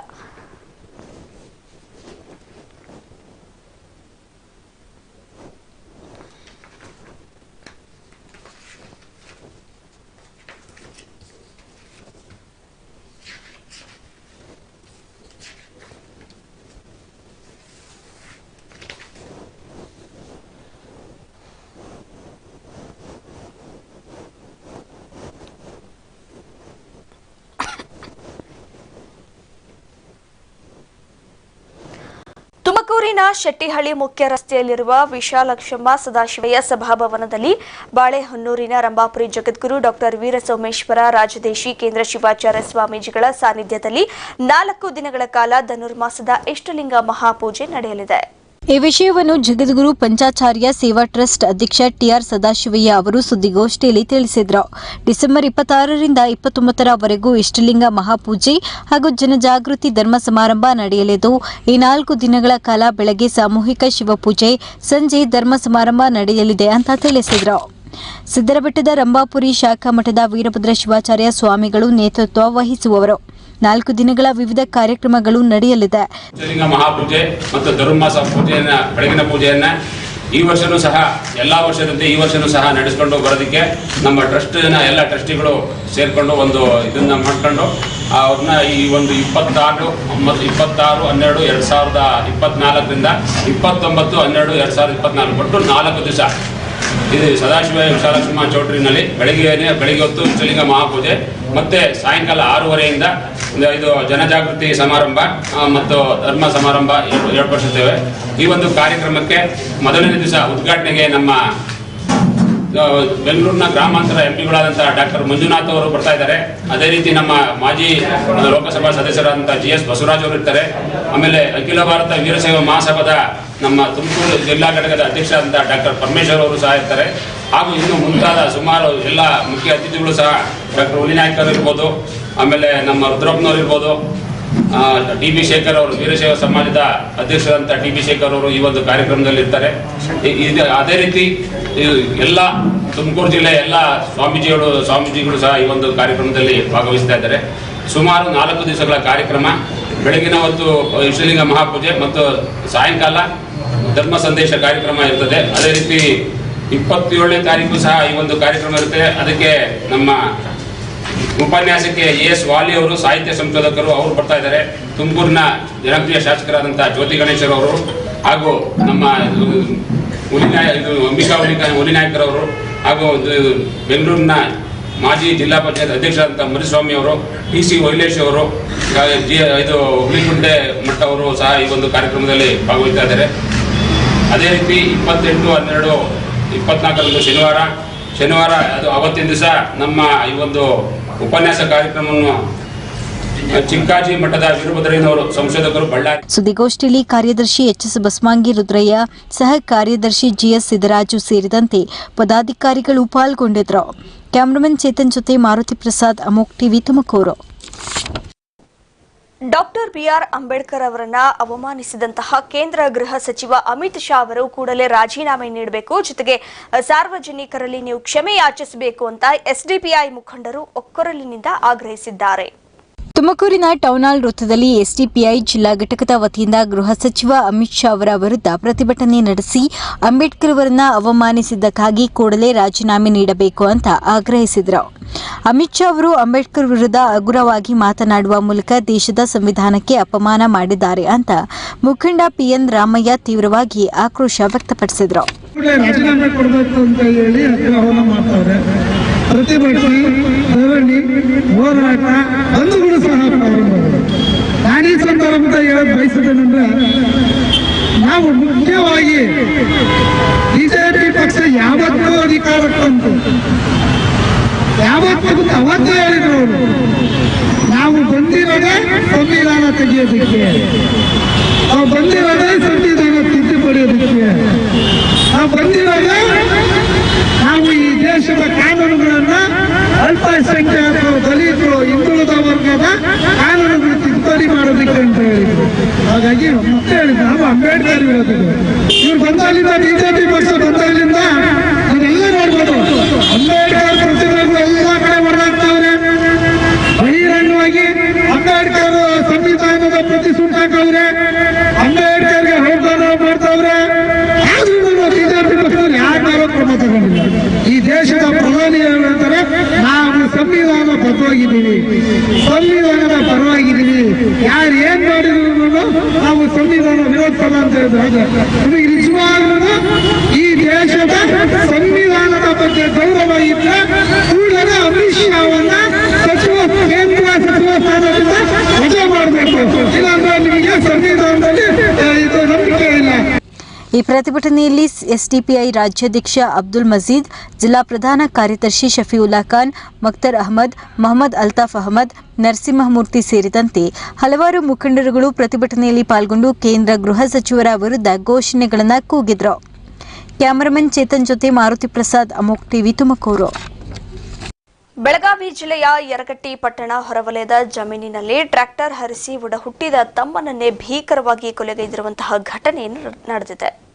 ತುಮಕೂರಿನ ಶೆಟ್ಟಿಹಳ್ಳಿ ಮುಖ್ಯ ರಸ್ತೆಯಲ್ಲಿರುವ ವಿಶಾಲಕ್ಷಮ್ಮ ಸದಾಶಿವಯ್ಯ ಸಭಾಭವನದಲ್ಲಿ ಬಾಳೆಹೊನ್ನೂರಿನ ರಂಭಾಪುರಿ ಜಗದ್ಗುರು ಡಾಕ್ಟರ್ ವೀರಸೋಮೇಶ್ವರ ರಾಜದೇಶಿ ಕೇಂದ್ರ ಶಿವಾಚಾರ್ಯ ಸ್ವಾಮೀಜಿಗಳ ಸಾನ್ನಿಧ್ಯದಲ್ಲಿ ನಾಲ್ಕು ದಿನಗಳ ಕಾಲ ಧನುರ್ಮಾಸದ ಇಷ್ಟಲಿಂಗ ಮಹಾಪೂಜೆ ನಡೆಯಲಿದೆ. ಈ ವಿಷಯವನ್ನು ಜಗದ್ಗುರು ಪಂಚಾಚಾರ್ಯ ಸೇವಾ ಟ್ರಸ್ಟ್ ಅಧ್ಯಕ್ಷ ಟಿಆರ್ ಸದಾಶಿವಯ್ಯ ಅವರು ಸುದ್ದಿಗೋಷ್ಠಿಯಲ್ಲಿ ತಿಳಿಸಿದರು. ಡಿಸೆಂಬರ್ ಇಪ್ಪತ್ತಾರರಿಂದ ಇಪ್ಪತ್ತೊಂಬತ್ತರವರೆಗೂ ಇಷ್ಟಲಿಂಗ ಮಹಾಪೂಜೆ ಹಾಗೂ ಜನಜಾಗೃತಿ ಧರ್ಮ ಸಮಾರಂಭ ನಡೆಯಲಿದ್ದು, ಈ ನಾಲ್ಕು ದಿನಗಳ ಕಾಲ ಬೆಳಗ್ಗೆ ಸಾಮೂಹಿಕ ಶಿವಪೂಜೆ, ಸಂಜೆ ಧರ್ಮ ಸಮಾರಂಭ ನಡೆಯಲಿದೆ ಅಂತ ತಿಳಿಸಿದರು. ಸಿದ್ದರಬೆಟ್ಟದ ರಂಭಾಪುರಿ ಶಾಖಾ ಮಠದ ವೀರಭದ್ರ ಶಿವಾಚಾರ್ಯ ಸ್ವಾಮಿಗಳು ನೇತೃತ್ವ ವಹಿಸುವವರು. ನಾಲ್ಕು ದಿನಗಳ ವಿವಿಧ ಕಾರ್ಯಕ್ರಮಗಳು ನಡೆಯಲಿದೆ. ಮಹಾಪೂಜೆ ಮತ್ತು ಧರ್ಮಾಸ ಪೂಜೆಯನ್ನ, ಬೆಳಗಿನ ಪೂಜೆಯನ್ನ ಈ ವರ್ಷನೂ ಸಹ, ಎಲ್ಲ ವರ್ಷದಂತೆ ಈ ವರ್ಷನೂ ಸಹ ನಡೆಸ್ಕೊಂಡು ಬರೋದಕ್ಕೆ ನಮ್ಮ ಟ್ರಸ್ಟ್ನ ಎಲ್ಲ ಟ್ರಸ್ಟಿಗಳು ಸೇರ್ಕೊಂಡು ಒಂದು ಇದನ್ನ ಮಾಡ್ಕೊಂಡು ಅವ್ರನ್ನ ಈ ಒಂದು ಇಪ್ಪತ್ತಾರು, ಒಂಬತ್ತು, ಇಪ್ಪತ್ತಾರು, ಹನ್ನೆರಡು, ಎರಡು ಸಾವಿರದ ಇಪ್ಪತ್ನಾಲ್ಕರಿಂದ ಇಪ್ಪತ್ತೊಂಬತ್ತು, ಹನ್ನೆರಡು, ಎರಡು ಸಾವಿರದ ಇಪ್ಪತ್ನಾಲ್ಕು ಒಟ್ಟು ನಾಲ್ಕು ದಿವಸ. ಇದು ಸದಾಶಿವ ವಿಶಾಲಕ್ಷ್ಮ ಚೌಟ್ರಿನಲ್ಲಿ ಬೆಳಗ್ಗೆ ಬೆಳಿಗ್ಗೆ ಹೊತ್ತು ಇಷ್ಟಲಿಂಗ ಮಹಾಪೂಜೆ, ಮತ್ತೆ ಸಾಯಂಕಾಲ ಆರೂವರೆಯಿಂದ ಇದು ಜನಜಾಗೃತಿ ಸಮಾರಂಭ ಮತ್ತು ಧರ್ಮ ಸಮಾರಂಭ ಏರ್ಪ- ಏರ್ಪಡಿಸುತ್ತೇವೆ ಈ ಒಂದು ಕಾರ್ಯಕ್ರಮಕ್ಕೆ ಮೊದಲನೇ ದಿವಸ ಉದ್ಘಾಟನೆಗೆ ನಮ್ಮ ಬೆಂಗಳೂರಿನ ಗ್ರಾಮಾಂತರ ಎಂಪಿಗಳಾದಂಥ ಡಾಕ್ಟರ್ ಮಂಜುನಾಥ್ ಅವರು ಬರ್ತಾ ಇದ್ದಾರೆ. ಅದೇ ರೀತಿ ನಮ್ಮ ಮಾಜಿ ಲೋಕಸಭಾ ಸದಸ್ಯರಾದಂಥ ಜಿ ಎಸ್ ಬಸವರಾಜ್ ಅವರು ಇರ್ತಾರೆ. ಆಮೇಲೆ ಅಖಿಲ ಭಾರತ ವೀರಶೈವ ಮಹಾಸಭಾದ ನಮ್ಮ ತುಮಕೂರು ಜಿಲ್ಲಾ ಘಟಕದ ಅಧ್ಯಕ್ಷರಾದಂಥ ಡಾಕ್ಟರ್ ಪರಮೇಶ್ವರ್ ಅವರು ಸಹ ಇರ್ತಾರೆ. ಹಾಗೂ ಇನ್ನು ಮುಂತಾದ ಸುಮಾರು ಎಲ್ಲ ಮುಖ್ಯ ಅತಿಥಿಗಳು ಸಹ ಡಾಕ್ಟರ್ ಹುಲಿನಾಯ್ಕರ್ ಇರ್ಬೋದು. ಆಮೇಲೆ ನಮ್ಮ ರುದ್ರಪ್ಪನವ್ರು ಇರ್ಬೋದು ಟಿ ಬಿ ಶೇಖರ್ ಅವರು, ವೀರಶೈವ ಸಮಾಜದ ಅಧ್ಯಕ್ಷರಂತ ಟಿ ಬಿ ಶೇಖರ್ ಅವರು ಈ ಒಂದು ಕಾರ್ಯಕ್ರಮದಲ್ಲಿ ಇರ್ತಾರೆ ಅದೇ ರೀತಿ ಎಲ್ಲ ತುಮಕೂರು ಜಿಲ್ಲೆಯ ಎಲ್ಲ ಸ್ವಾಮೀಜಿಗಳು ಸ್ವಾಮೀಜಿಗಳು ಸಹ ಈ ಒಂದು ಕಾರ್ಯಕ್ರಮದಲ್ಲಿ ಭಾಗವಹಿಸ್ತಾ ಇದ್ದಾರೆ. ಸುಮಾರು ನಾಲ್ಕು ದಿವಸಗಳ ಕಾರ್ಯಕ್ರಮ. ಬೆಳಗಿನ ಹೊತ್ತು ವಿಶ್ವಲಿಂಗ ಮಹಾಪೂಜೆ ಮತ್ತು ಸಾಯಂಕಾಲ ಧರ್ಮ ಸಂದೇಶ ಕಾರ್ಯಕ್ರಮ ಇರ್ತದೆ. ಅದೇ ರೀತಿ ಇಪ್ಪತ್ತೇಳನೇ ತಾರೀಕು ಸಹ ಈ ಒಂದು ಕಾರ್ಯಕ್ರಮ ಇರುತ್ತೆ. ಅದಕ್ಕೆ ನಮ್ಮ ಉಪನ್ಯಾಸಕ್ಕೆ ಎ ಎಸ್ ವಾಲಿ ಅವರು, ಸಾಹಿತ್ಯ ಸಂಶೋಧಕರು ಅವರು ಬರ್ತಾ ಇದ್ದಾರೆ. ತುಮಕೂರಿನ ಜನಪ್ರಿಯ ಶಾಸಕರಾದಂತಹ ಜ್ಯೋತಿ ಗಣೇಶ್ ಅವರು ಹಾಗೂ ನಮ್ಮ ಹುಲಿನಾಯ ಇದು ಅಂಬಿಕಾ ಹುಲಿಕಾ ಹುಲಿನಾಯಕರ್ ಅವರು ಹಾಗೂ ಬೆಂಗಳೂರಿನ ಮಾಜಿ ಜಿಲ್ಲಾ ಪಂಚಾಯತ್ ಅಧ್ಯಕ್ಷರಾದಂಥ ಮರಿಸ್ವಾಮಿ ಅವರು ಪಿ ಸಿ ವೈಲೇಶ್ ಅವರು ಜಿ ಇದು ಹುಲಿಗುಂಟೆ ಮಠ ಅವರು ಸಹ ಈ ಒಂದು ಕಾರ್ಯಕ್ರಮದಲ್ಲಿ ಭಾಗವಹಿಸ್ತಾ ಇದ್ದಾರೆ. ಅದೇ ರೀತಿ ಇಪ್ಪತ್ತೆಂಟು, ಹನ್ನೆರಡು, ಇಪ್ಪತ್ನಾಲ್ಕರಂದು ಶನಿವಾರ. ಶನಿವಾರ, ಅದು ಅವತ್ತಿನ ದಿವಸ ನಮ್ಮ ಈ ಒಂದು ಉಪನ್ಯಾಸ ಕಾರ್ಯಕ್ರಮವನ್ನು ಚಿಕ್ಕಾಜಿ ಮಠದ ವೀರಭದ್ರಯ್ಯನವರು ಸಂಶೋಧಕರು ಬಳ್ಳಾರಿ ಸುದ್ದಿಗೋಷ್ಠಿಯಲ್ಲಿ ಕಾರ್ಯದರ್ಶಿ ಎಚ್ಎಸ್ ಬಸವಾಂಗಿ ರುದ್ರಯ್ಯ, ಸಹ ಕಾರ್ಯದರ್ಶಿ ಜಿ ಎಸ್ ಸಿದ್ದರಾಜು ಸೇರಿದಂತೆ ಪದಾಧಿಕಾರಿಗಳು ಪಾಲ್ಗೊಂಡಿದ್ದರು. ಕ್ಯಾಮರಾಮನ್ ಚೇತನ್ ಜೊತೆ ಮಾರುತಿ ಪ್ರಸಾದ್, ಅಮೋಕ್ TV Tumakuru. Doctor BR Ambedkar ಅವರನ್ನ ಅವಮಾನಿಸಿದಂತಹ ಕೇಂದ್ರ ಗೃಹ ಸಚಿವ ಅಮಿತ್ ಶಾ ಅವರು ಕೂಡಲೇ ರಾಜೀನಾಮೆ ನೀಡಬೇಕು. ಜೊತೆಗೆ ಸಾರ್ವಜನಿಕರಲ್ಲಿ ನೀವು ಕ್ಷಮೆ ಯಾಚಿಸಬೇಕು ಅಂತ ಎಸ್ಡಿಪಿಐ ಮುಖಂಡರು ಒಕ್ಕೊರಲಿನಿಂದ ಆಗ್ರಹಿಸಿದ್ದಾರೆ. ತುಮಕೂರಿನ ಟೌನ್ ಹಾಲ್ ವೃತ್ತದಲ್ಲಿ ಎಸ್ಡಿಪಿಐ ಜಿಲ್ಲಾ ಘಟಕದ ವತಿಯಿಂದ ಗೃಹ ಸಚಿವ ಅಮಿತ್ ಶಾ ಅವರ ವಿರುದ್ಧ ಪ್ರತಿಭಟನೆ ನಡೆಸಿ ಅಂಬೇಡ್ಕರ್ ಅವರನ್ನ ಅವಮಾನಿಸಿದ್ದಕ್ಕಾಗಿ ಕೂಡಲೇ ರಾಜೀನಾಮೆ ನೀಡಬೇಕು ಅಂತ ಆಗ್ರಹಿಸಿದರು. ಅಮಿತ್ ಶಾ ಅವರು ಅಂಬೇಡ್ಕರ್ ವಿರುದ್ಧ ಹಗುರವಾಗಿ ಮಾತನಾಡುವ ಮೂಲಕ ದೇಶದ ಸಂವಿಧಾನಕ್ಕೆ ಅಪಮಾನ ಮಾಡಿದ್ದಾರೆ ಅಂತ ಮುಖಂಡ ಪಿಎನ್ ರಾಮಯ್ಯ ತೀವ್ರವಾಗಿ ಆಕ್ರೋಶ ವ್ಯಕ್ತಪಡಿಸಿದರು. ಪ್ರತಿಭಟನೆ ಧರಣಿ ಹೋರಾಟ ಬಂಧುಗಳು ಸಹ ಪ್ರಾರಂಭವಾಗಿದೆ ನಾನು ಈ ಸಂದರ್ಭದ ಹೇಳಕ್ ಬಯಸುತ್ತೇನೆಂದ್ರೆ ನಾವು ಮುಖ್ಯವಾಗಿ ಬಿಜೆಪಿ ಪಕ್ಷ ಯಾವತ್ತೂ ಅಧಿಕಾರಕ್ಕೆ ಬಂತು. ಯಾವತ್ತೂ ಅವತ್ತು ಹೇಳಿದ್ರು ಅವರು. ನಾವು ಬಂದಿರೋದೇ ಸಂವಿಧಾನ ತೆಗೆಯೋದಕ್ಕೆ. ನಾವು ಬಂದಿರೋದೇ ಸಂವಿಧಾನ ತಿದ್ದುಪಡಿಯೋದಕ್ಕೆ. ನಾವು ಬಂದಿರೋದೇ ನಾವು ದೇಶದ ಕಾನೂನುಗಳನ್ನ ಅಲ್ಪಸಂಖ್ಯಾತರು, ದಲಿತರು, ಹಿಂದುಳಿದ ವರ್ಗದ ಕಾನೂನುಗಳು ತಿದ್ದುಪಡಿ ಮಾಡೋದಕ್ಕೆ ಅಂತ ಹೇಳಿದ್ರು. ಹಾಗಾಗಿ ಮತ್ತೆ ಹೇಳಿದ್ರು. ನಾವು ಅಂಬೇಡ್ಕರ್ ವಿರೋಧಿಗಳು. ಇವ್ರು ಬಂದಾಗಲಿಂದ ಬಿಜೆಪಿ ಪಕ್ಷ ಬಂದಾಗಲಿಂದ ಇದೆಲ್ಲ ನೋಡ್ಬೋದು. ಅಂಬೇಡ್ಕರ್ ಎಲ್ಲ ಕಡೆ ಹೊರದಾಗ್ತಾವ್ರೆ ಬಹಿರಂಗವಾಗಿ ಅಂಬೇಡ್ಕರ್ ಸಂವಿಧಾನದ ಪ್ರತಿ ಸುಟ್ಟಾಕವ್ರೆ ಅಂಬೇಡ್ಕರ್ಗೆ ಅವಮಾನ ಮಾಡ್ತಾವ್ರೆ ಆದ್ರೂ ಬಿಜೆಪಿ ಪಕ್ಷದವ್ರು ಯಾರು ಕ್ರಮ ತಗೊಂಡಿಲ್ಲ ಈ ದೇಶದ ಪ್ರಧಾನಿ ಹೇಳ್ತಾರೆ ನಾವು ಸಂವಿಧಾನ ಬದ್ಧವಾಗಿದ್ದೀವಿ ಸಂವಿಧಾನದ ಪರವಾಗಿದ್ದೀವಿ ಯಾರು ಏನ್ ಮಾಡಿದ್ರು ನಾವು ಅಂತ ಹೇಳಿದ್ರು. ನಿಮಗೆ ನಿಜವಾಗ್ಲೂ ಈ ದೇಶದ ಸಂವಿಧಾನದ ಬಗ್ಗೆ ಗೌರವ ಇದ್ರೆ ಕೂಡಲೇ ಅಮಿತ್ ಶಾ ಅವನ್ನ ಸಚಿವ, ಕೇಂದ್ರ ಸಚಿವ ಸ್ಥಾನದಿಂದ ವಜಾ ಮಾಡಬೇಕು. ಈ ಪ್ರತಿಭಟನೆಯಲ್ಲಿ ಎಸ್ಡಿಪಿಐ ರಾಜ್ಯಾಧ್ಯಕ್ಷ ಅಬ್ದುಲ್ ಮಜೀದ್, ಜಿಲ್ಲಾ ಪ್ರಧಾನ ಕಾರ್ಯದರ್ಶಿ ಶಫೀವುಲ್ಲಾ ಖಾನ್ ಮಕ್ತರ್ ಅಹಮದ್, ಮೊಹಮ್ಮದ್ ಅಲ್ತಾಫ್ ಅಹಮದ್ ನರಸಿಂಹಮೂರ್ತಿ ಸೇರಿದಂತೆ ಹಲವಾರು ಮುಖಂಡರುಗಳು ಪ್ರತಿಭಟನೆಯಲ್ಲಿ ಪಾಲ್ಗೊಂಡು ಕೇಂದ್ರ ಗೃಹ ಸಚಿವರ ವಿರುದ್ಧ ಘೋಷಣೆಗಳನ್ನು ಕೂಗಿದ್ರು. ಕ್ಯಾಮರಾಮನ್ ಚೇತನ್ ಜೊತೆ ಮಾರುತಿ ಪ್ರಸಾದ್, ಅಮೋಕ್ ಟಿವಿ ತುಮಕೂರು. ಬೆಳಗಾವಿ ಜಿಲ್ಲೆಯ ಯರಗಟ್ಟಿ ಪಟ್ಟಣ ಹೊರವಲಯದ ಜಮೀನಿನಲ್ಲಿ ಟ್ರ್ಯಾಕ್ಟರ್ ಹರಿಸಿ ಉಡಹುಟ್ಟಿದ ತಮ್ಮನನ್ನೇ ಭೀಕರವಾಗಿ ಕೊಲೆಗೈದಿರುವಂತಹ ಘಟನೆ ನಡ್- ನಡೆದಿದೆ.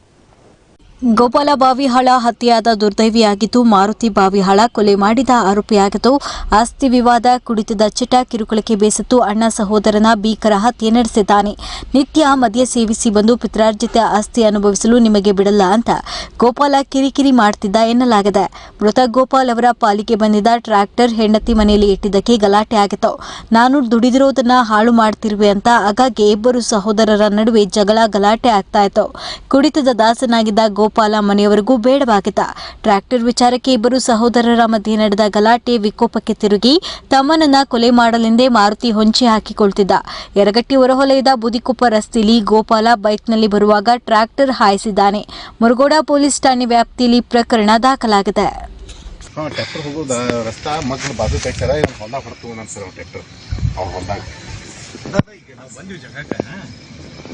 ಗೋಪಾಲ ಬಾವಿಹಾಳ ಹತ್ಯೆಯಾದ ದುರ್ದೈವಿಯಾಗಿದ್ದು ಮಾರುತಿ ಬಾವಿಹಾಳ ಕೊಲೆ ಮಾಡಿದ ಆರೋಪಿಯಾಗಿದ್ದು ಆಸ್ತಿ ವಿವಾದ ಕುಡಿತದ ಚಟ ಕಿರುಕುಳಕ್ಕೆ ಬೇಸತ್ತು. ಅಣ್ಣ ಸಹೋದರನ ಭೀಕರ ಹತ್ಯೆ ನಡೆಸಿದ್ದಾನೆ. ನಿತ್ಯ ಮದ್ಯ ಸೇವಿಸಿ ಬಂದು ಪಿತ್ರಾರ್ಜಿತ ಆಸ್ತಿ ಅನುಭವಿಸಲು ನಿಮಗೆ ಬಿಡಲ್ಲ ಅಂತ ಗೋಪಾಲ ಕಿರಿಕಿರಿ ಮಾಡ್ತಿದ್ದ ಎನ್ನಲಾಗಿದೆ. ಮೃತ ಗೋಪಾಲ್ ಅವರ ಪಾಲಿಗೆ ಬಂದಿದ್ದ ಟ್ರ್ಯಾಕ್ಟರ್ ಹೆಂಡತಿ ಮನೆಯಲ್ಲಿ ಇಟ್ಟಿದ್ದಕ್ಕೆ ಗಲಾಟೆ ಆಗಿತ್ತು. ನಾನು ದುಡಿದಿರೋದನ್ನ ಹಾಳು ಮಾಡ್ತಿರುವೆ ಅಂತ ಆಗಾಗ್ಗೆ ಇಬ್ಬರು ಸಹೋದರರ ನಡುವೆ ಜಗಳ ಗಲಾಟೆ ಆಗ್ತಾ ಇತ್ತು. ಕುಡಿತದ ದಾಸನಾಗಿದ್ದ ಗೋಪಾಲ ಮನೆಯವರಿಗೂ ಬೇಡವಾಗಿದ್ದ. ಟ್ರ್ಯಾಕ್ಟರ್ ವಿಚಾರಕ್ಕೆ ಇಬ್ಬರು ಸಹೋದರರ ಮಧ್ಯೆ ನಡೆದ ಗಲಾಟೆ ವಿಕೋಪಕ್ಕೆ ತಿರುಗಿ ತಮ್ಮನನ್ನ ಕೊಲೆ ಮಾಡಲೆಂದೇ ಮಾರುತಿ ಹೊಂಚಿ ಹಾಕಿಕೊಳ್ತಿದ್ದ. ಯರಗಟ್ಟಿ ಹೊರಹೊಲಯದ ಬುದಿಕೊಪ್ಪ ರಸ್ತೆಯಲ್ಲಿ ಗೋಪಾಲ ಬೈಕ್ನಲ್ಲಿ ಬರುವಾಗ ಟ್ರ್ಯಾಕ್ಟರ್ ಹಾಯಿಸಿದ್ದಾನೆ. ಮುರುಗೋಡ ಪೊಲೀಸ್ ಠಾಣೆ ವ್ಯಾಪ್ತಿಯಲ್ಲಿ ಪ್ರಕರಣ ದಾಖಲಾಗಿದೆ. ಹಾಂ ಟ್ರ್ಯಾಕ್ಟರ್ ಹೋಗೋದು? ರಸ್ತಾ? ಮಗ್ಳು ಬಾಜು ಕಟ್ಟಾರ ಇವ್ನು ಹೊಲ್ದಾಗ ಹೊಡ್ತು ನಾನು ಸರ್ ಅವ್ನು ಟ್ರ್ಯಾಕ್ಟರ್? ಅವ್ನು ಹೊಲ್ದಾಗ. ಬಂದಿವಿ ಜಾಗಕ್ಕೆ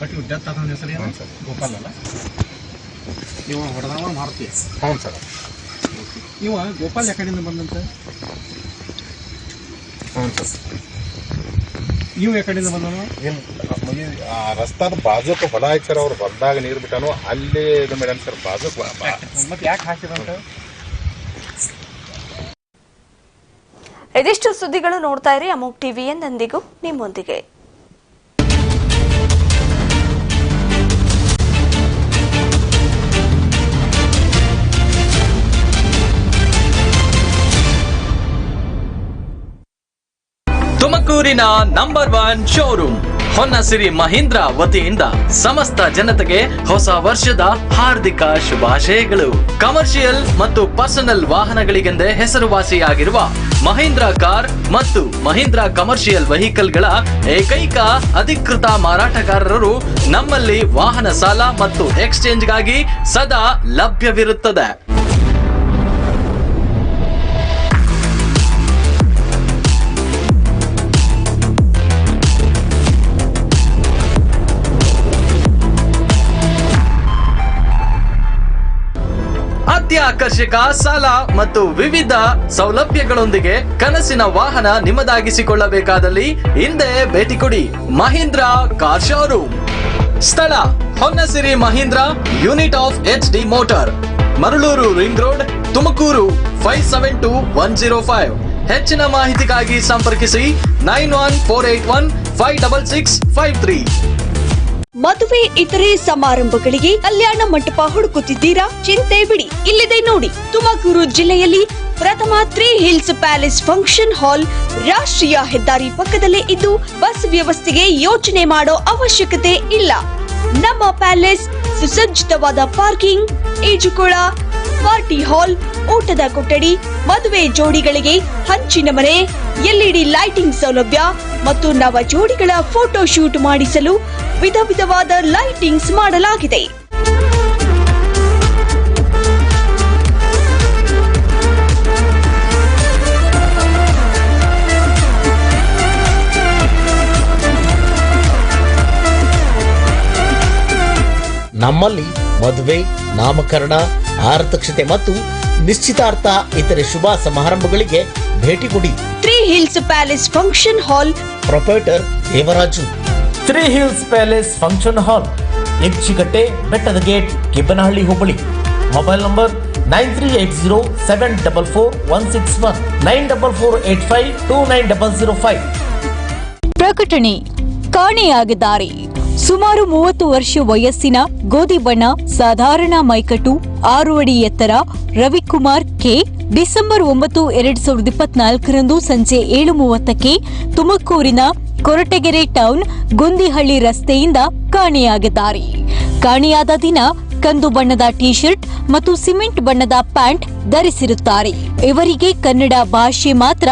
ಬಟ್ ಇವ್ ಡೆತ್ ಆದ ಹೆಸರು ಏನು ಗೋಪಾಲ್ ಅಲ್ಲ ಇವ ಹೊಡೆದವ ಮಾರುತಿ. ಹ್ಞೂ ಸರ್. ಇವ ಗೋಪಾಲ್ ಯಾಕಡೆಯಿಂದ ಬಂದಂತ? ಹ್ಞೂ ಸರ್. ಇವು ಯಾಕಡೆಯಿಂದ ಬಂದನು ಏನು ಆ ರಸ್ತಾದ ಬಾಜುಕ್ ಹೊಲ ಸರ್ ಅವ್ರು ಬಂದಾಗ ನೀರು ಬಿಟ್ಟನು ಅಲ್ಲೇ ಇದು ಮೇಡಮ್ ಸರ್ ಬಾಜುಕ್ ಮತ್ತೆ ಯಾಕೆ ಹಾಕಿದಂತ? ಇದಿಷ್ಟು ಸುದ್ದಿಗಳು ನೋಡ್ತಾ ಇರಿ ಅಮೋಕ್ ಟಿವಿ ನಂದಿಗೂ ನಿಮ್ಮೊಂದಿಗೆ. ತುಮಕೂರಿನ number one showroom. Honnasiri Mahindra ವತಿಯಿಂದ ಸಮಸ್ತ ಜನತೆಗೆ ಹೊಸ ವರ್ಷದ ಹಾರ್ದಿಕ ಶುಭಾಶಯಗಳು. ಕಮರ್ಷಿಯಲ್ ಮತ್ತು ಪರ್ಸನಲ್ ವಾಹನಗಳಿಗೆಂದೇ ಹೆಸರುವಾಸಿಯಾಗಿರುವ ಮಹೀಂದ್ರ ಕಾರ್ ಮತ್ತು ಮಹೀಂದ್ರ ಕಮರ್ಷಿಯಲ್ ವೆಹಿಕಲ್ಗಳ ಏಕೈಕ ಅಧಿಕೃತ ಮಾರಾಟಗಾರರು ನಮ್ಮಲ್ಲಿ ವಾಹನ ಸಾಲ ಮತ್ತು ಎಕ್ಸ್ಚೇಂಜ್ಗಾಗಿ ಸದಾ ಲಭ್ಯವಿರುತ್ತದೆ. ಅತ್ಯಾಕರ್ಷಕ ಸಾಲ ಮತ್ತು ವಿವಿಧ ಸೌಲಭ್ಯಗಳೊಂದಿಗೆ ಕನಸಿನ ವಾಹನ ನಿಮ್ಮದಾಗಿಸಿಕೊಳ್ಳಬೇಕಾದಲ್ಲಿ ಹಿಂದೆ ಭೇಟಿ ಕೊಡಿ. ಮಹೀಂದ್ರ ಕಾರ್ ಶೋರೂಮ್ ಸ್ಥಳ, Honnasiri Mahindra unit of H D motor. Maraluru ring road, Tumakuru five seven two one zero five ಹೆಚ್ಚಿನ ಮಾಹಿತಿಗಾಗಿ ಸಂಪರ್ಕಿಸಿ nine one four eight one five double six five three. ಮದುವೆ ಇತರೆ ಸಮಾರಂಭಗಳಿಗೆ ಕಲ್ಯಾಣ ಮಂಟಪ ಹುಡುಕುತ್ತಿದ್ದೀರಾ? ಚಿಂತೆ ಬಿಡಿ. ಇಲ್ಲಿದೆ ನೋಡಿ. ತುಮಕೂರು ಜಿಲ್ಲೆಯಲ್ಲಿ ಪ್ರಥಮ three hills palace function hall ರಾಷ್ಟ್ರೀಯ ಹೆದ್ದಾರಿ ಪಕ್ಕದಲ್ಲೇ ಇದ್ದು ಬಸ್ ವ್ಯವಸ್ಥೆಗೆ ಯೋಚನೆ ಮಾಡೋ ಅವಶ್ಯಕತೆ ಇಲ್ಲ. ನಮ್ಮ ಪ್ಯಾಲೇಸ್ ಸುಸಜ್ಜಿತವಾದ ಪಾರ್ಕಿಂಗ್, ಈಜುಕೊಳ ಪಾರ್ಟಿ ಹಾಲ್, ಊಟದ ಕೊಠಡಿ, ಮದುವೆ ಜೋಡಿಗಳಿಗೆ ಹಂಚಿನ ಮನೆ, ಎಲ್ಇಡಿ ಲೈಟಿಂಗ್ ಸೌಲಭ್ಯ ಮತ್ತು ನವ ಜೋಡಿಗಳ ಫೋಟೋ ಶೂಟ್ ಮಾಡಿಸಲು ವಿಧ ವಿಧವಾದ ಲೈಟಿಂಗ್ಸ್ ಮಾಡಲಾಗಿದೆ. ನಮ್ಮಲ್ಲಿ ಮದುವೆ, ನಾಮಕರಣ ಆರತಕ್ಷತೆ ಮತ್ತು ನಿಶ್ಚಿತಾರ್ಥ ಇತರೆ ಶುಭ ಸಮಾರಂಭಗಳಿಗೆ ಭೇಟಿ ಕೊಡಿ. Three hills palace function hall proprietor Devaraju. Three hills palace function hall Hechchigatte ಬೆಟ್ಟದ gate Kibbanahalli Hubballi mobile number nine three eight zero seven double four one six one nine double four eight five two nine double zero five ಪ್ರಕಟಣೆ ಕಾಣೆಯಾಗಿದ್ದಾರೆ. ಸುಮಾರು ಮೂವತ್ತು ವರ್ಷ ವಯಸ್ಸಿನ ಗೋಧಿ ಬಣ್ಣ ಸಾಧಾರಣ ಮೈಕಟ್ಟು ಆರು ಅಡಿ ಎತ್ತರ ರವಿಕುಮಾರ್ ಕೆ. ಡಿಸೆಂಬರ್ ಒಂಬತ್ತು, ಎರಡ್ ಸಾವಿರದ ಇಪ್ಪತ್ನಾಲ್ಕರಂದು ಸಂಜೆ ಏಳು ಮೂವತ್ತಕ್ಕೆ ತುಮಕೂರಿನ ಕೊರಟಗೆರೆ ಟೌನ್, ಗುಂದಿಹಳ್ಳಿ ರಸ್ತೆಯಿಂದ ಕಾಣೆಯಾಗಿದ್ದಾರೆ. ಕಾಣೆಯಾದ ದಿನ ಕಂದು ಬಣ್ಣದ ಟಿ ಶರ್ಟ್ ಮತ್ತು ಸಿಮೆಂಟ್ ಬಣ್ಣದ ಪ್ಯಾಂಟ್ ಧರಿಸಿರುತ್ತಾರೆ. ಇವರಿಗೆ ಕನ್ನಡ ಭಾಷೆ ಮಾತ್ರ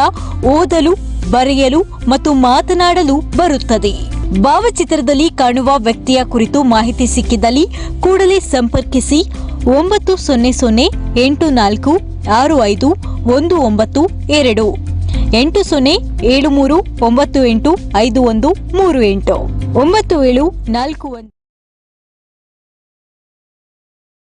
ಓದಲು, ಬರೆಯಲು ಮತ್ತು ಮಾತನಾಡಲು ಬರುತ್ತದೆ. ಭಾವಚಿತ್ರದಲ್ಲಿ ಕಾಣುವ ವ್ಯಕ್ತಿಯ ಕುರಿತು ಮಾಹಿತಿ ಸಿಕ್ಕಿದಲ್ಲಿ ಕೂಡಲೇ ಸಂಪರ್ಕಿಸಿ ಒಂಬತ್ತು ಸೊನ್ನೆ ಸೊನ್ನೆ ಎಂಟು ನಾಲ್ಕು ಆರು ಐದು ಒಂದು ಒಂಬತ್ತು ಎರಡು. ಎಂಟು ಸೊನ್ನೆ ಏಳು ಮೂರು ಒಂಬತ್ತು ಎಂಟು ಐದು ಒಂದು ಮೂರು ಎಂಟು. ಒಂಬತ್ತು ಏಳು ನಾಲ್ಕು ಒಂದು.